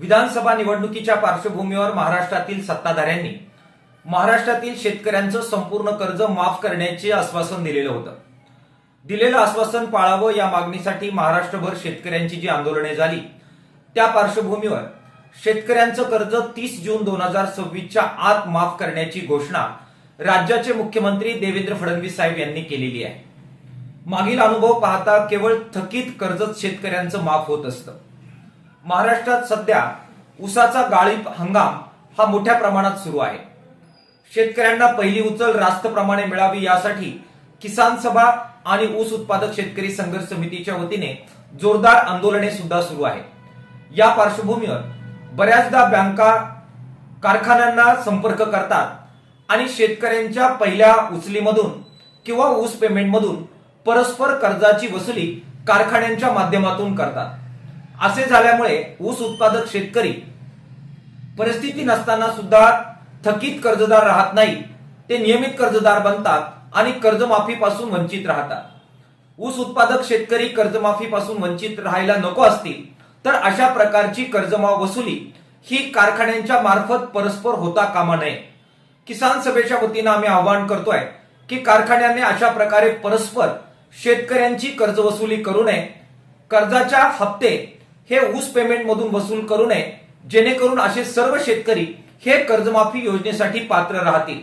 विधानसभा निवडणुकीच्या पार्श्वभूमीवर महाराष्ट्रातील सत्ताधाऱ्यांनी महाराष्ट्रातील शेतकऱ्यांचं संपूर्ण कर्ज माफ करण्याचे आश्वासन दिलेलं होतं. दिलेलं आश्वासन पाळावं या मागणीसाठी महाराष्ट्रभर शेतकऱ्यांची जी आंदोलने झाली त्या पार्श्वभूमीवर शेतकऱ्यांचं कर्ज तीस जून दोन हजार सव्वीसच्या आत माफ करण्याची घोषणा राज्याचे मुख्यमंत्री देवेंद्र फडणवीस साहेब यांनी केलेली आहे. मागील अनुभव पाहता केवळ थकीत कर्जच शेतकऱ्यांचं माफ होत असतं. महाराष्ट्रात सध्या ऊसाचा गाळीप हंगाम हा मोठ्या प्रमाणात सुरू आहे. शेतकऱ्यांना पहिली उचल रास्त प्रमाणे मिळावी यासाठी किसान सभा आणि ऊस उत्पादक शेतकरी संघर्ष समितीच्या वतीने जोरदार आंदोलने सुद्धा सुरू आहे या पार्श्वभूमीवर बऱ्याचदा बँका कारखान्यांना संपर्क करतात आणि शेतकऱ्यांच्या पहिल्या उचलीमधून किंवा ऊस पेमेंटमधून परस्पर कर्जाची वसुली कारखान्यांच्या माध्यमातून करतात. असे झाल्यामुळे ऊस उत्पादक शेतकरी परिस्थिती नसताना सुद्धा थकीत कर्जदार राहत नाही. ते नियमित कर्जदार बनतात आणि कर्जमाफीपासून वंचित राहतात. ऊस उत्पादक शेतकरी कर्जमाफीपासून वंचित राहायला नको असतील तर अशा प्रकारची कर्जमाफ वसुली ही कारखान्यांच्या मार्फत परस्पर होता कामा नये. किसान सभेच्या वतीनं आम्ही आवाहन करतोय की कारखान्याने अशा प्रकारे परस्पर शेतकऱ्यांची कर्ज वसुली करू नये. कर्जाच्या हप्ते हे ऊस पेमेंट मधून वसूल करू नये. जेणेकरून असे सर्व शेतकरी हे कर्जमाफी योजनेसाठी पात्र राहतील.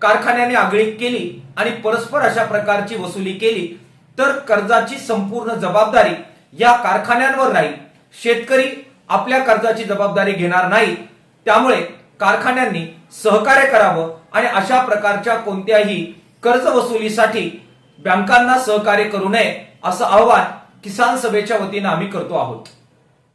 कारखान्याने आगळी केली आणि परस्पर अशा प्रकारची वसुली केली तर कर्जाची संपूर्ण जबाबदारी या कारखान्यांवर राहील. शेतकरी आपल्या कर्जाची जबाबदारी घेणार नाही. त्यामुळे कारखान्यांनी सहकार्य करावं आणि अशा प्रकारच्या कोणत्याही कर्ज वसुलीसाठी बँकांना सहकार्य करू नये असं आवाहन किसान सभेच्या वतीनं आम्ही करतो आहोत.